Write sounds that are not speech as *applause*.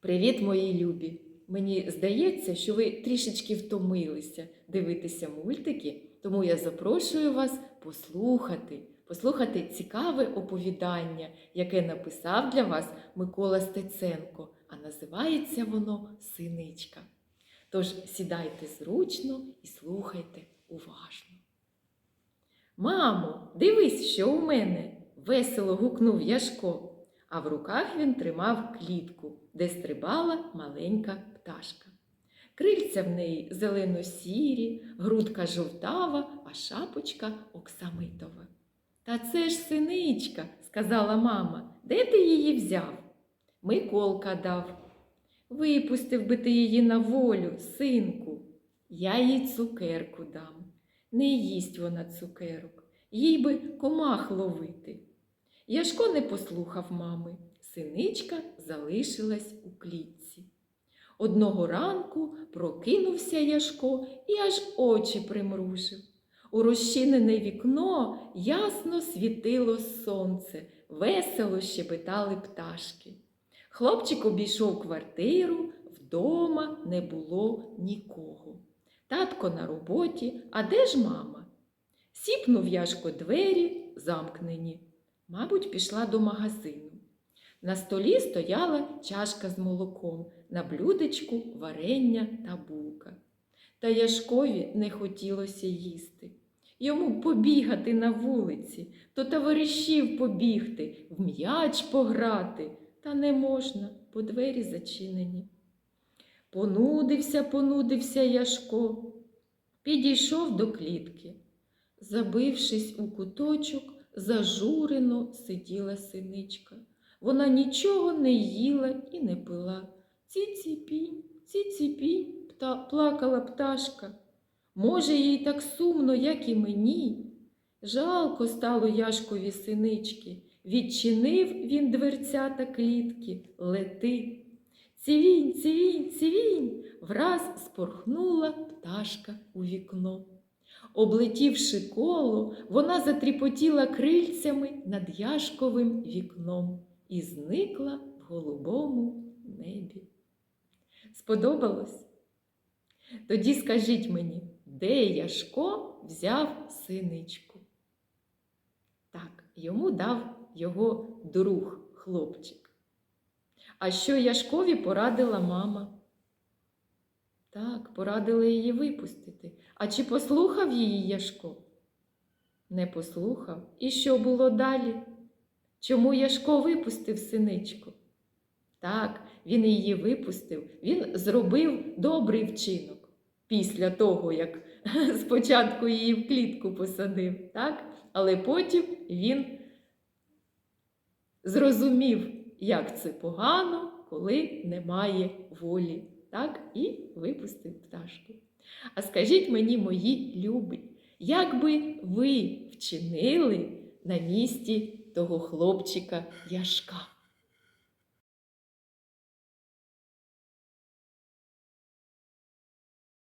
Привіт, мої любі! Мені здається, що ви трішечки втомилися дивитися мультики, тому я запрошую вас послухати, послухати цікаве оповідання, яке написав для вас Микола Стеценко, а називається воно Синичка. Тож сідайте зручно і слухайте уважно. Мамо, дивись, що у мене! весело гукнув Яшко а в руках він тримав клітку, де стрибала маленька пташка. Крильця в неї зелено-сірі, грудка жовтава, а шапочка оксамитова. Та це ж синичка, сказала мама, де ти її взяв? Миколка дав. Випустив би ти її на волю, синку. Я їй цукерку дам. Не їсть вона цукерок, їй би комах ловити. Яшко не послухав мами. Синичка залишилась у клітці. Одного ранку прокинувся Яшко і аж очі примружив. У розчинене вікно ясно світило сонце, весело щебетали пташки. Хлопчик обійшов квартиру, вдома не було нікого. Татко на роботі, а де ж мама? Сіпнув Яшко двері, замкнені. Мабуть, пішла до магазину. На столі стояла чашка з молоком, на блюдечку варення та булка. Та Яшкові не хотілося їсти. Йому побігати на вулиці, до товаришів побігти, в м'яч пограти, та не можна, бо двері зачинені. Понудився, понудився Яшко, підійшов до клітки. Забившись у куточок, зажурено сиділа синичка. Вона нічого не їла і не пила. Ці-ці-пінь, ці-ці-пінь, пта, плакала пташка. Може, їй так сумно, як і мені. Жалко стало Яшкові синички. Відчинив він дверця та клітки, лети. Цівінь, цівінь, цівінь, враз спорхнула пташка у вікно. Облетівши коло, вона затріпотіла крильцями над Яшковим вікном і зникла в голубому небі. Сподобалось? Тоді скажіть мені, де Яшко взяв синичку? Так, йому дав його друг, хлопчик. А що Яшкові порадила мама? Так, порадила її випустити. А чи послухав її Яшко? Не послухав. І що було далі? Чому Яшко випустив синичку? Так, він її випустив, він зробив добрий вчинок після того, як *laughs* спочатку її в клітку посадив, так? але потім він зрозумів, як це погано, коли немає волі так і випустив пташку. А скажіть мені, мої любі, як би ви вчинили на місці того хлопчика Яшка?